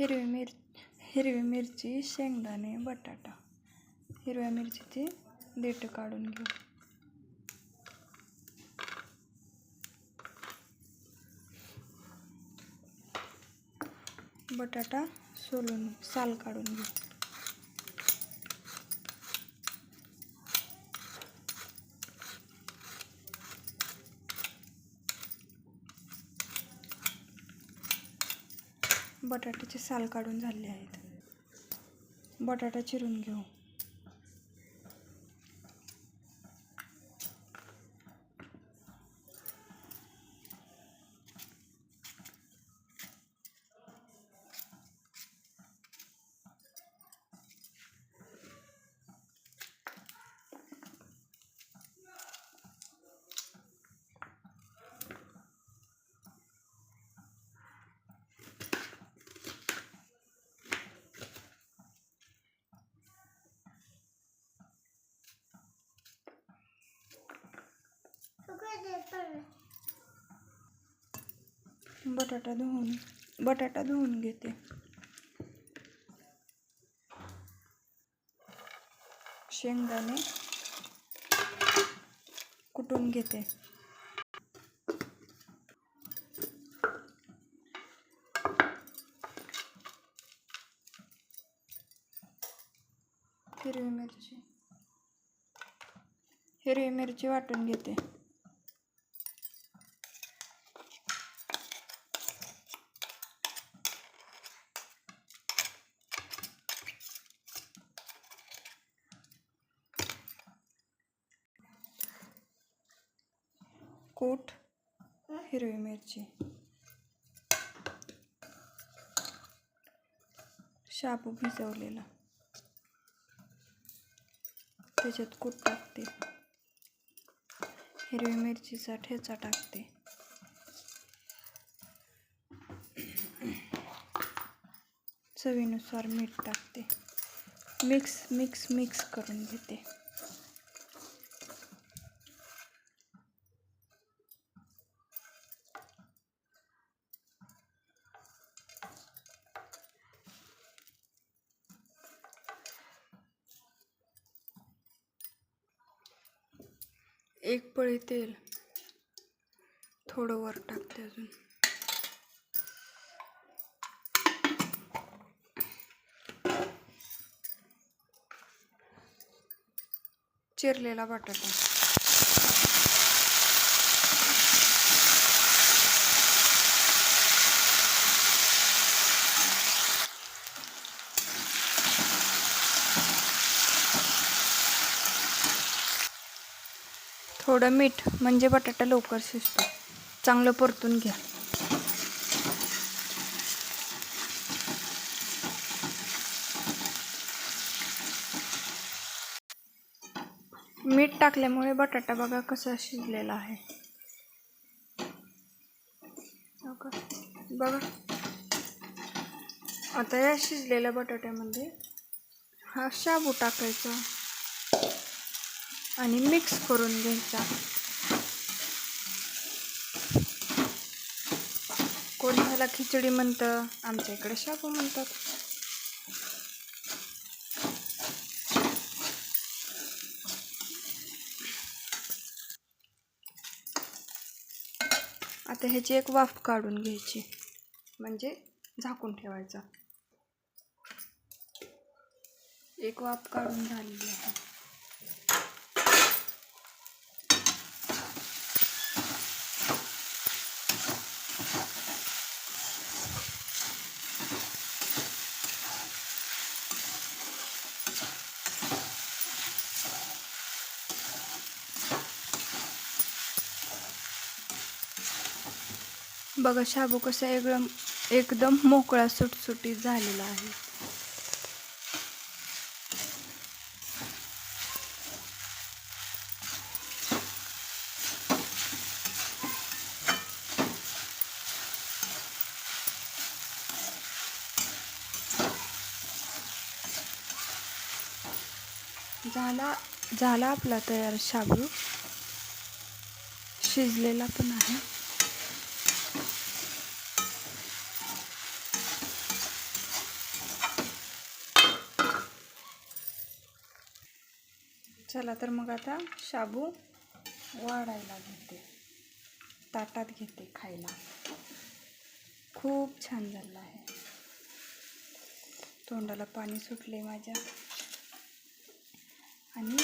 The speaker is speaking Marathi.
हिरवी मिर हिरवी मिरची शेंगदाणे बटाटा. हिरव्या मिरचीची देठं काढून घेऊ. बटाटा सोलून साल काढून घेऊ. बटाट्याचे साल काढून झाले आहेत. बटाटा चिरून घेऊ. बटाटा धुवून बटाटा धुवून घेते. शेंगदाणे कुटून घेते. हिरवी मिरची. हिरवी मिरची वाटून घेते. कूट हिरवी मिरची शाबू भिजवलेला. त्याच्यात कूट टाकते. हिरवी मिरचीचा ठेचा टाकते. चवीनुसार मीठ टाकते. मिक्स मिक्स मिक्स करून घेते. एक पळी तेल. थोडं वर टाकते अजून. चिरलेला बटाटा. थोडं मीठ म्हणजे बटाटा लवकर शिजतो. चांगलं परतून घ्या. मीठ टाकल्यामुळे बटाटा बघा कसा शिजलेला आहे. बघा आता या शिजलेल्या बटाट्यामध्ये हा शाबू टाकायचा. आणि मिक्स करून घ्यायचा. कोण ह्याला खिचडी म्हणतं आमच्या इकडे शाबू म्हणतात. आता ह्याची एक वाफ काढून घ्यायची. म्हणजे झाकून ठेवायचा. एक वाफ काढून झालेली आहे. बघा शाबू कसा एकदम एकदम मोकळा सुटसुटीत झालेला आहे. झाला झाला आपला तयार शाबू. शिजलेला पण आहे. चला तर मग आता शाबू वाढायला घेते. ताटात घेते खायला. खूप छान झालं आहे. तोंडाला पाणी सुटले माझ्या. आणि